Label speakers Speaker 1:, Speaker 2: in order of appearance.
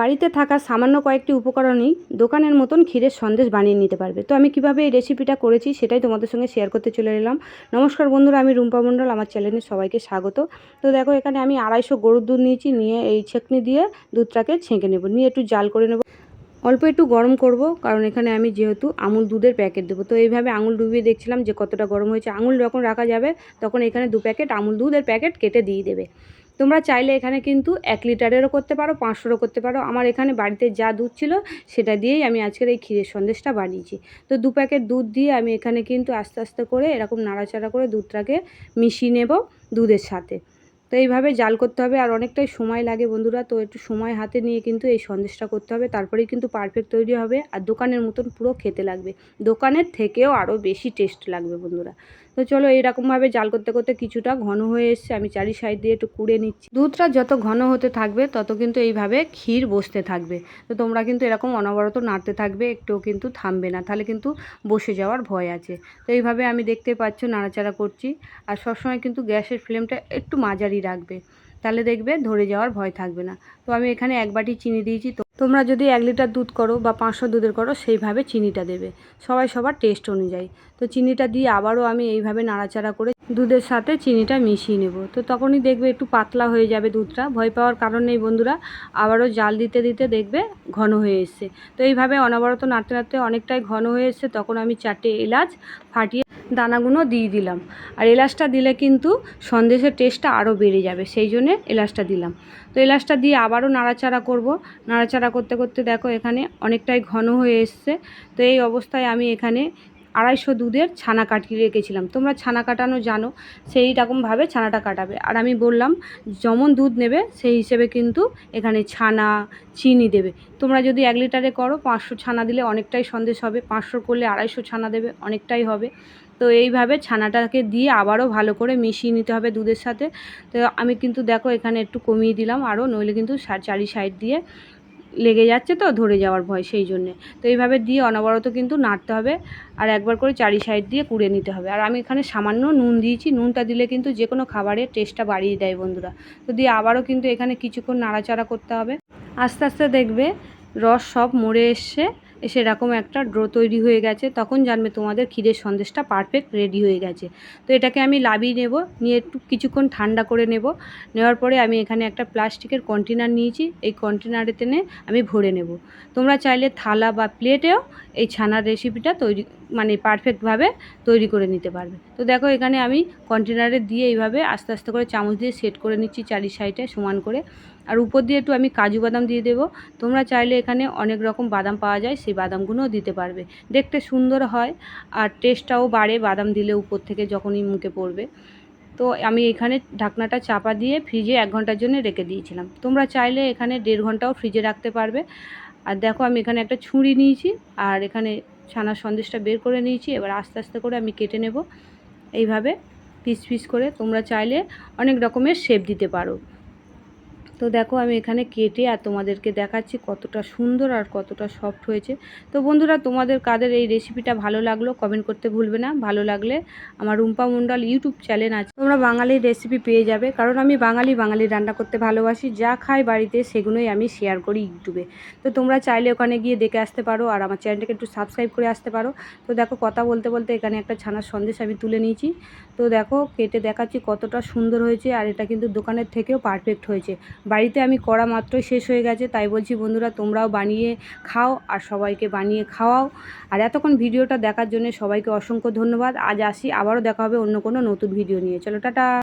Speaker 1: বাড়িতে থাকা সামান্য কয়েকটি উপকরণেই দোকানের মতন ক্ষীরের সন্দেশ বানিয়ে নিতে পারবে। তো আমি কীভাবে এই রেসিপিটা করেছি সেটাই তোমাদের সঙ্গে শেয়ার করতে চলে এলাম। নমস্কার বন্ধুরা, আমি রুম্পা মণ্ডল, আমার চ্যানেলে সবাইকে স্বাগত। তো দেখো, এখানে আমি আড়াইশো গরুর দুধ নিয়েছি, নিয়ে এই ছেঁকনি দিয়ে দুধটাকে ছেঁকে নেব। নিয়ে একটু জাল করে নেব। অল্প একটু গরম করব, কারণ এখানে আমি যেহেতু আমুল দুধের প্যাকেট দেবো। তো এইভাবে আঙুল ডুবিয়ে দেখছিলাম যে কতটা গরম হয়েছে। আঙুল যখন রাখা যাবে, তখন এখানে দু প্যাকেট আমুল দুধের প্যাকেট কেটে দিয়ে দেবে। তোমরা চাইলে এখানে কিন্তু এক লিটারেরও করতে পারো, পাঁচশোরও করতে পারো। আমার এখানে বাড়িতে যা দুধ ছিল সেটা দিয়েই আমি আজকের এই ক্ষীরের সন্দেশটা বানিয়েছি। তো দু প্যাকেট দুধ দিয়ে আমি এখানে কিন্তু আস্তে আস্তে করে এরকম নাড়াচাড়া করে দুধটাকে মিশিয়ে নেব দুধের সাথে। তো এইভাবে জাল করতে হবে আর অনেকটাই সময় লাগে বন্ধুরা, তো একটু সময় হাতে নিয়ে কিন্তু এই সন্দেশটা করতে হবে। তারপরেই কিন্তু পারফেক্ট তৈরি হবে আর দোকানের মতন পুরো খেতে লাগবে। দোকানের থেকেও আরও বেশি টেস্ট লাগবে বন্ধুরা। তো চলো এইরকমভাবে জাল করতে করতে কিছুটা ঘন হয়ে এসছে। আমি চারি সাইড দিয়ে একটু কুড়ে নিচ্ছি। দুধটা যত ঘন হতে থাকবে, তত কিন্তু এইভাবে ক্ষীর বসতে থাকবে। তো তোমরা কিন্তু এরকম অনবরত নাড়তে থাকবে, একটুও কিন্তু থামবে না। তাহলে কিন্তু বসে যাওয়ার ভয় আছে। তো এইভাবে আমি দেখতে পাচ্ছ, নাড়াচাড়া করছি। আর সবসময় কিন্তু গ্যাসের ফ্লেমটা একটু মাঝারি রাখবে। তাহলে দেখবে ধরে যাওয়ার ভয় থাকবে না। তো আমি এখানে এক বাটি চিনি দিয়েছি। তো তোমরা যদি এক লিটার দুধ করো বা পাঁচশো দুধের করো, সেইভাবে চিনিটা দেবে। সবাই সবার টেস্ট অনুযায়ী। তো চিনিটা দিয়ে আবারও আমি এইভাবে নাড়াচাড়া করে দুধের সাথে চিনিটা মিশিয়ে নেব। তো তখনই দেখবে একটু পাতলা হয়ে যাবে দুধটা। ভয় পাওয়ার কারণ নেই বন্ধুরা। আবারও জাল দিতে দিতে দেখবে ঘন হয়ে এসছে। তো এইভাবে অনবরত নাড়তে নাড়তে অনেকটাই ঘন হয়ে এসছে। তখন আমি চারটে এলাচ ফাটিয়ে দানাগুলো দিয়ে দিলাম। আর এলাচটা দিলে কিন্তু সন্দেশের টেস্টটা আরও বেড়ে যাবে, সেই জন্যে এলাচটা দিলাম। তো এলাচটা দিয়ে আবারও নাড়াচাড়া করব। নাড়াচাড়া করতে করতে দেখো এখানে অনেকটাই ঘন হয়ে এসছে। তো এই অবস্থায় আমি এখানে আড়াইশো দুধের ছানা কাটিয়ে রেখেছিলাম। তোমরা ছানা কাটানো জানো, সেই রকমভাবে ছানাটা কাটাবে। আর আমি বললাম, যেমন দুধ নেবে, সেই হিসেবে কিন্তু এখানে ছানা, চিনি দেবে। তোমরা যদি এক লিটারে করো, পাঁচশো ছানা দিলে অনেকটাই সন্দেশ হবে। পাঁচশো করলে আড়াইশো ছানা দেবে, অনেকটাই হবে। তো এইভাবে ছানাটাকে দিয়ে আবারও ভালো করে মিশিয়ে নিতে হবে দুধের সাথে। তো আমি কিন্তু দেখো এখানে একটু কমিয়ে দিলাম, আরও নইলে কিন্তু চারি সাইড দিয়ে লেগে যাচ্ছে তো, ধরে যাওয়ার ভয় সেই জন্যে। তো এইভাবে দিয়ে অনবরত কিন্তু নাড়তে হবে আর একবার করে চারি সাইড দিয়ে কুড়ে নিতে হবে। আর আমি এখানে সামান্য নুন দিয়েছি। নুনটা দিলে কিন্তু যে কোনো খাবারের টেস্টটা বাড়িয়ে দেয় বন্ধুরা। তো দিয়ে আবারও কিন্তু এখানে কিছুক্ষণ নাড়াচাড়া করতে হবে। আস্তে আস্তে দেখবে রস সব মরে এসছে। এসে এরকম একটা ড্রো তৈরি হয়ে গেছে, তখন জানবে তোমাদের ক্ষীরের সন্দেশটা পারফেক্ট রেডি হয়ে গেছে। তো এটাকে আমি লাভিয়ে নেব, নিয়ে একটু কিছুক্ষণ ঠান্ডা করে নেব, নেওয়ার পরে আমি এখানে একটা প্লাস্টিকের কন্টেনার নিয়েছি, এই কন্টেনারে টেনে আমি ভরে নেব। তোমরা চাইলে থালা বা প্লেটেও এই ছানার রেসিপিটা তৈরি মানে পারফেক্টভাবে তৈরি করে নিতে পারবে। তো দেখো এখানে আমি কন্টেনারে দিয়ে এইভাবে আস্তে আস্তে করে চামচ দিয়ে সেট করে নিচ্ছি চারি সাইডে সমান করে। আর উপর দিয়ে একটু আমি কাজু বাদাম দিয়ে দেবো। তোমরা চাইলে এখানে অনেক রকম বাদাম পাওয়া যায়, সেই বাদামগুলোও দিতে পারবে। দেখতে সুন্দর হয় আর টেস্টটাও বাড়ে বাদাম দিলে উপর থেকে যখনই মুখে পড়বে। তো আমি এখানে ঢাকনাটা চাপা দিয়ে ফ্রিজে এক ঘণ্টার জন্য রেখে দিয়েছিলাম। তোমরা চাইলে এখানে দেড় ঘন্টাও ফ্রিজে রাখতে পারবে। আর দেখো আমি এখানে একটা ছুরি নিয়েছি আর এখানে ছানার সন্দেশটা বের করে নিয়েছি। এবার আস্তে আস্তে করে আমি কেটে নেব। এইভাবে পিস পিস করে তোমরা চাইলে অনেক রকমের শেপ দিতে পারো। তো দেখো আমি এখানে কেটে আর তোমাদেরকে দেখাচ্ছি কতটা সুন্দর আর কতটা সফট হয়েছে। তো বন্ধুরা, তোমাদের কাদের এই রেসিপিটা ভালো লাগল কমেন্ট করতে ভুলবে না। ভালো লাগলে আমার রুম্পা মণ্ডল ইউটিউব চ্যানেল আছে। তোমরা বাঙালির রেসিপি পেয়ে যাবে। কারণ আমি বাঙালি বাঙালি রান্না করতে ভালোবাসি। যা খাই বাড়িতে সেগুলোই আমি শেয়ার করি ইউটিউবে। তো তোমরা চাইলে ওখানে গিয়ে দেখে আসতে পারো আর আমার চ্যানেলটাকে একটু সাবস্ক্রাইব করে আসতে পারো। তো দেখো, কথা বলতে বলতে এখানে একটা ছানার সন্দেশ আমি তুলে নিয়েছি। তো দেখো, কেটে দেখাচ্ছি কতটা সুন্দর হয়েছে। আর এটা কিন্তু দোকানের থেকেও পারফেক্ট হয়েছে। বাড়িতে আমি করা মাত্রই শেষ হয়ে গেছে, তাই বলছি বন্ধুরা তোমরাও বানিয়ে খাও আর সবাইকে বানিয়ে খাওয়াও। আর এতক্ষণ ভিডিওটা দেখার জন্য সবাইকে অসংখ্য ধন্যবাদ। আজ আসি, আবারও দেখা হবে অন্য কোনো নতুন ভিডিও নিয়ে। চলো, টাটা!